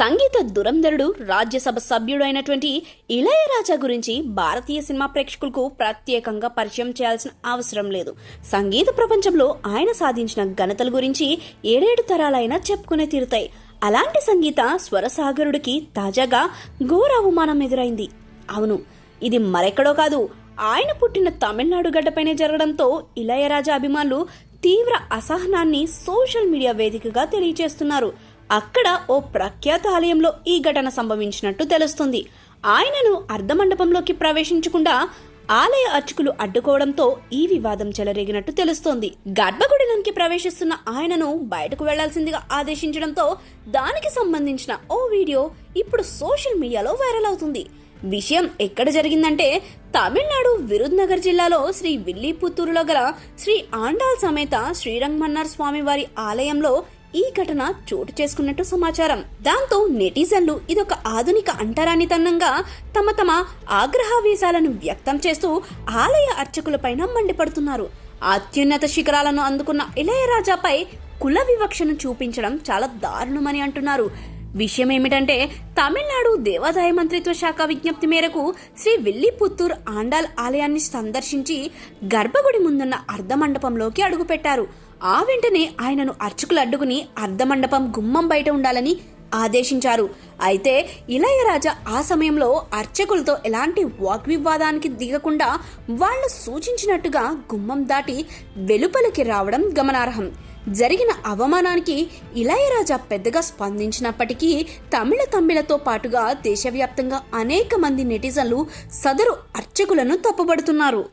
సంగీత దురంధరుడు రాజ్యసభ సభ్యుడు అయినటువంటి ఇళయరాజా గురించి భారతీయ సినిమా ప్రేక్షకులకు ప్రత్యేకంగా పరిచయం చేయాల్సిన అవసరం లేదు. సంగీత ప్రపంచంలో ఆయన సాధించిన ఘనతల గురించి ఏడేడు తరాలైనా చెప్పుకునే తీరుతాయి. అలాంటి సంగీత స్వరసాగరుడికి తాజాగా ఘోర అవమానం ఎదురైంది. అవును ఇది మరెక్కడో కాదు. ఆయన పుట్టిన తమిళనాడు గడ్డపైనే జరగడంతో ఇళయరాజా అభిమానులు తీవ్ర అసహనాన్ని సోషల్ మీడియా వేదికగా తెలియజేస్తున్నారు. అక్కడ ఓ ప్రఖ్యాత ఆలయంలో ఈ ఘటన సంభవించినట్టు తెలుస్తుంది. ఆయనను అర్ధమండపంలోకి ప్రవేశించకుండా ఆలయ అర్చకులు అడ్డుకోవడంతో ఈ వివాదం చెలరేగినట్టు తెలుస్తోంది. గర్భగుడిలోనికి ప్రవేశిస్తున్న ఆయనను బయటకు వెళ్ళాల్సిందిగా ఆదేశించడంతో దానికి సంబంధించిన ఓ వీడియో ఇప్పుడు సోషల్ మీడియాలో వైరల్ అవుతుంది. విషయం ఎక్కడ జరిగిందంటే తమిళనాడు విరుద్నగర్ జిల్లాలో శ్రీ విల్లిపుత్తూరులో గల శ్రీ ఆండాల్ సమేత శ్రీరంగమన్నార్ స్వామి వారి ఆలయంలో ఈ ఘటన చోటు చేసుకున్నట్టు సమాచారం. దాంతో నెటిజన్లు ఇదొక ఆధునిక అంటరానితనంగా తమ తమ ఆగ్రహావేశాలను వ్యక్తం చేస్తూ ఆలయ అర్చకులపైన మండిపడుతున్నారు. అత్యున్నత శిఖరాలను అందుకున్న ఇళయరాజాపై కుల వివక్షను చూపించడం చాలా దారుణమని అంటున్నారు. విషయం ఏమిటంటే తమిళనాడు దేవాదాయ మంత్రిత్వ శాఖ విజ్ఞప్తి మేరకు శ్రీ విల్లిపుత్తూర్ ఆండాల్ ఆలయాన్ని సందర్శించి గర్భగుడి ముందున్న అర్ధమండపంలోకి అడుగుపెట్టారు. ఆ వెంటనే ఆయనను అర్చకులు అడ్డుకుని అర్ధమండపం గుమ్మం బయట ఉండాలని ఆదేశించారు. అయితే ఇళయరాజా ఆ సమయంలో అర్చకులతో ఎలాంటి వాగ్వివాదానికి దిగకుండా వాళ్ళు సూచించినట్టుగా గుమ్మం దాటి వెలుపలికి రావడం గమనార్హం. జరిగిన అవమానానికి ఇళయరాజా పెద్దగా స్పందించినప్పటికీ తమిళ తమ్మిళతో పాటుగా దేశవ్యాప్తంగా అనేక మంది నెటిజన్లు సదరు అర్చకులను తప్పుబడుతున్నారు.